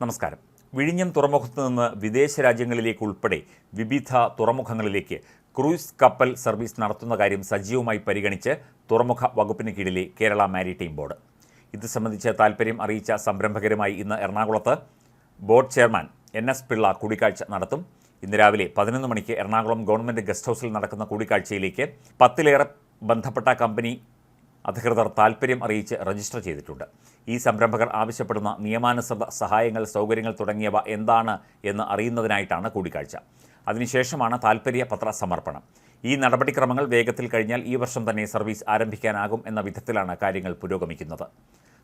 നമസ്കാരം. വിഴിഞ്ഞം തുറമുഖത്ത് നിന്ന് വിദേശ രാജ്യങ്ങളിലേക്ക് ഉൾപ്പെടെ വിവിധ തുറമുഖങ്ങളിലേക്ക് ക്രൂയിസ് കപ്പൽ സർവീസ് നടത്തുന്ന കാര്യം സജീവമായി പരിഗണിച്ച് തുറമുഖ വകുപ്പിന് കീഴിലെ കേരള മാരിടൈം ബോർഡ്. ഇത് സംബന്ധിച്ച് താൽപ്പര്യം അറിയിച്ച സംരംഭകരുമായി ഇന്ന് എറണാകുളത്ത് board chairman N S Pillai കൂടിക്കാഴ്ച നടത്തും. ഇന്ന് രാവിലെ പതിനൊന്ന് മണിക്ക് എറണാകുളം ഗവൺമെന്റ് ഗസ്റ്റ് ഹൗസിൽ നടക്കുന്ന കൂടിക്കാഴ്ചയിലേക്ക് പത്തിലേറെ ബന്ധപ്പെട്ട കമ്പനി അധികൃതർ താൽപ്പര്യം അറിയിച്ച് രജിസ്റ്റർ ചെയ്തിട്ടുണ്ട്. ഈ സംരംഭകർ ആവശ്യപ്പെടുന്ന നിയമാനുസൃത സഹായങ്ങൾ സൗകര്യങ്ങൾ തുടങ്ങിയവ എന്താണ് എന്ന് അറിയുന്നതിനായിട്ടാണ് കൂടിക്കാഴ്ച. അതിനുശേഷമാണ് താൽപ്പര്യ പത്ര സമർപ്പണം ഈ നടപടിക്രമങ്ങൾ വേഗത്തിൽ കഴിഞ്ഞാൽ ഈ വർഷം തന്നെ സർവീസ് ആരംഭിക്കാനാകും എന്ന വിധത്തിലാണ് കാര്യങ്ങൾ പുരോഗമിക്കുന്നത്.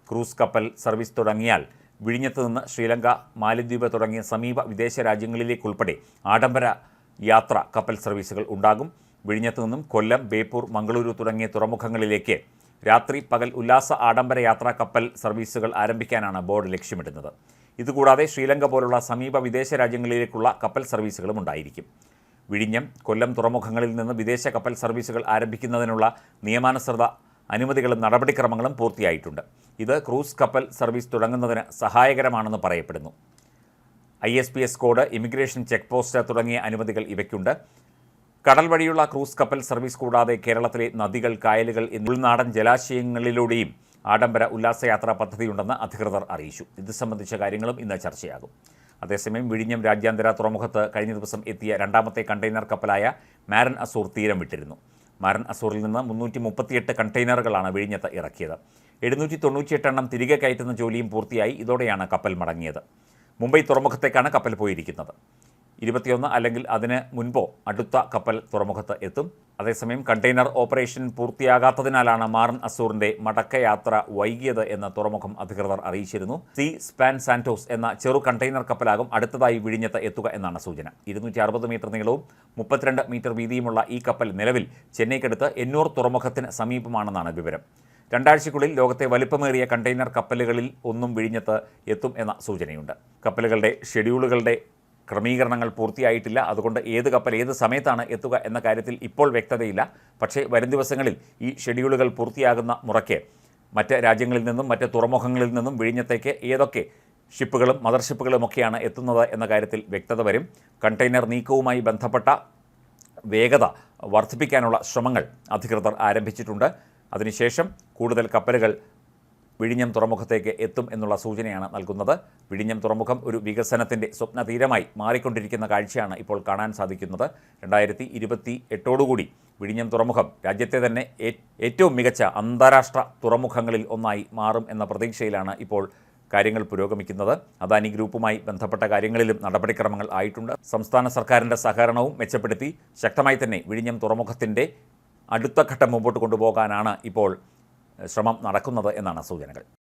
ക്രൂസ് കപ്പൽ സർവീസ് തുടങ്ങിയാൽ വിഴിഞ്ഞത്ത് നിന്ന് ശ്രീലങ്ക മാലിദ്വീപ് തുടങ്ങിയ സമീപ വിദേശ രാജ്യങ്ങളിലേക്കുൾപ്പെടെ ആഡംബര യാത്ര കപ്പൽ സർവീസുകൾ ഉണ്ടാകും. വിഴിഞ്ഞത്ത് നിന്നും കൊല്ലം ബേപ്പൂർ മംഗളൂരു തുടങ്ങിയ തുറമുഖങ്ങളിലേക്ക് രാത്രി പകൽ ഉല്ലാസ ആഡംബര യാത്രാ കപ്പൽ സർവീസുകൾ ആരംഭിക്കാനാണ് ബോർഡ് ലക്ഷ്യമിടുന്നത്. ഇതുകൂടാതെ ശ്രീലങ്ക പോലുള്ള സമീപ വിദേശ രാജ്യങ്ങളിലേക്കുള്ള കപ്പൽ സർവീസുകളും ഉണ്ടായിരിക്കും. വിഴിഞ്ഞം കൊല്ലം തുറമുഖങ്ങളിൽ നിന്ന് വിദേശ കപ്പൽ സർവീസുകൾ ആരംഭിക്കുന്നതിനുള്ള നിയമാനുസൃത അനുമതികളും നടപടിക്രമങ്ങളും പൂർത്തിയായിട്ടുണ്ട്. ഇത് ക്രൂസ് കപ്പൽ സർവീസ് തുടങ്ങുന്നതിന് സഹായകരമാണെന്ന് പറയപ്പെടുന്നു. I S P S code immigration check post തുടങ്ങിയ അനുമതികൾ ഇവയ്ക്കുണ്ട്. കടൽ വഴിയുള്ള ക്രൂസ് കപ്പൽ സർവീസ് കൂടാതെ കേരളത്തിലെ നദികൾ കായലുകൾ ഉൾനാടൻ ജലാശയങ്ങളിലൂടെയും ആഡംബര ഉല്ലാസയാത്രാ പദ്ധതിയുണ്ടെന്ന് അധികൃതർ അറിയിച്ചു. ഇത് സംബന്ധിച്ച കാര്യങ്ങളും ഇന്ന് ചർച്ചയാകും. അതേസമയം വിഴിഞ്ഞം രാജ്യാന്തര തുറമുഖത്ത് കഴിഞ്ഞ ദിവസം എത്തിയ രണ്ടാമത്തെ കണ്ടെയ്നർ കപ്പലായ മാരൻ അസൂർ തീരം വിട്ടിരുന്നു. മാരൻ അസൂറിൽ നിന്ന് മുന്നൂറ്റി മുപ്പത്തിയെട്ട് കണ്ടെയ്നറുകളാണ് വിഴിഞ്ഞത്ത് ഇറക്കിയത്. എഴുന്നൂറ്റി തൊണ്ണൂറ്റിയെട്ട് എണ്ണം തിരികെ കയറ്റുന്ന ജോലിയും പൂർത്തിയായി. ഇതോടെയാണ് കപ്പൽ മടങ്ങിയത്. മുംബൈ തുറമുഖത്തേക്കാണ് കപ്പൽ പോയിരിക്കുന്നത്. ഇരുപത്തിയൊന്ന് അല്ലെങ്കിൽ അതിന് മുൻപോ അടുത്ത കപ്പൽ തുറമുഖത്ത് എത്തും. അതേസമയം കണ്ടെയ്നർ ഓപ്പറേഷൻ പൂർത്തിയാകാത്തതിനാലാണ് മാറൻ അസൂറിന്റെ മടക്കയാത്ര വൈകിയത് എന്ന് തുറമുഖം അധികൃതർ അറിയിച്ചിരുന്നു. സി സ്പാൻ സാന്റോസ് എന്ന ചെറു കണ്ടെയ്നർ കപ്പലാകും അടുത്തതായി വിഴിഞ്ഞത്ത് എത്തുക എന്നാണ് സൂചന. ഇരുന്നൂറ്റി മീറ്റർ നീളവും മുപ്പത്തിരണ്ട് മീറ്റർ വീതിയുമുള്ള ഈ കപ്പൽ നിലവിൽ ചെന്നൈക്കടുത്ത് എന്നൂർ തുറമുഖത്തിന് സമീപമാണെന്നാണ് വിവരം. രണ്ടാഴ്ചയ്ക്കുള്ളിൽ ലോകത്തെ വലിപ്പമേറിയ കണ്ടെയ്നർ കപ്പലുകളിൽ ഒന്നും വിഴിഞ്ഞത്ത് എത്തും എന്ന സൂചനയുണ്ട്. കപ്പലുകളുടെ ഷെഡ്യൂളുകളുടെ ക്രമീകരണങ്ങൾ പൂർത്തിയായിട്ടില്ല. അതുകൊണ്ട് ഏത് കപ്പൽ ഏത് സമയത്താണ് എത്തുക എന്ന കാര്യത്തിൽ ഇപ്പോൾ വ്യക്തതയില്ല. പക്ഷേ വരും ദിവസങ്ങളിൽ ഈ ഷെഡ്യൂളുകൾ പൂർത്തിയാകുന്ന മുറയ്ക്ക് മറ്റ് രാജ്യങ്ങളിൽ നിന്നും മറ്റ് തുറമുഖങ്ങളിൽ നിന്നും വിഴിഞ്ഞത്തേക്ക് ഏതൊക്കെ ഷിപ്പുകളും മദർഷിപ്പുകളും മദർഷിപ്പുകളുമൊക്കെയാണ് എത്തുന്നത് എന്ന കാര്യത്തിൽ വ്യക്തത വരും. കണ്ടെയ്നർ നീക്കവുമായി ബന്ധപ്പെട്ട വേഗത വർദ്ധിപ്പിക്കാനുള്ള ശ്രമങ്ങൾ അധികൃതർ ആരംഭിച്ചിട്ടുണ്ട്. അതിനുശേഷം കൂടുതൽ കപ്പലുകൾ വിഴിഞ്ഞം തുറമുഖത്തേക്ക് എത്തും എന്നുള്ള സൂചനയാണ് നൽകുന്നത്. വിഴിഞ്ഞം തുറമുഖം ഒരു വികസനത്തിന്റെ സ്വപ്ന തീരമായി മാറിക്കൊണ്ടിരിക്കുന്ന കാഴ്ചയാണ് ഇപ്പോൾ കാണാൻ സാധിക്കുന്നത്. രണ്ടായിരത്തി ഇരുപത്തി എട്ടോടുകൂടി വിഴിഞ്ഞം തുറമുഖം രാജ്യത്തെ തന്നെ ഏറ്റവും മികച്ച അന്താരാഷ്ട്ര തുറമുഖങ്ങളിൽ ഒന്നായി മാറും എന്ന പ്രതീക്ഷയിലാണ് ഇപ്പോൾ കാര്യങ്ങൾ പുരോഗമിക്കുന്നത്. അദാനി ഗ്രൂപ്പുമായി ബന്ധപ്പെട്ട കാര്യങ്ങളിലും നടപടിക്രമങ്ങൾ ആയിട്ടുണ്ട്. സംസ്ഥാന സർക്കാരിന്റെ സഹകരണവും മെച്ചപ്പെടുത്തി ശക്തമായി തന്നെ വിഴിഞ്ഞം തുറമുഖത്തിന്റെ അടുത്ത ഘട്ടം മുമ്പോട്ട് കൊണ്ടുപോകാനാണ് ഇപ്പോൾ ശ്രമം നടക്കുന്നത് എന്നാണ് സൂചനകൾ.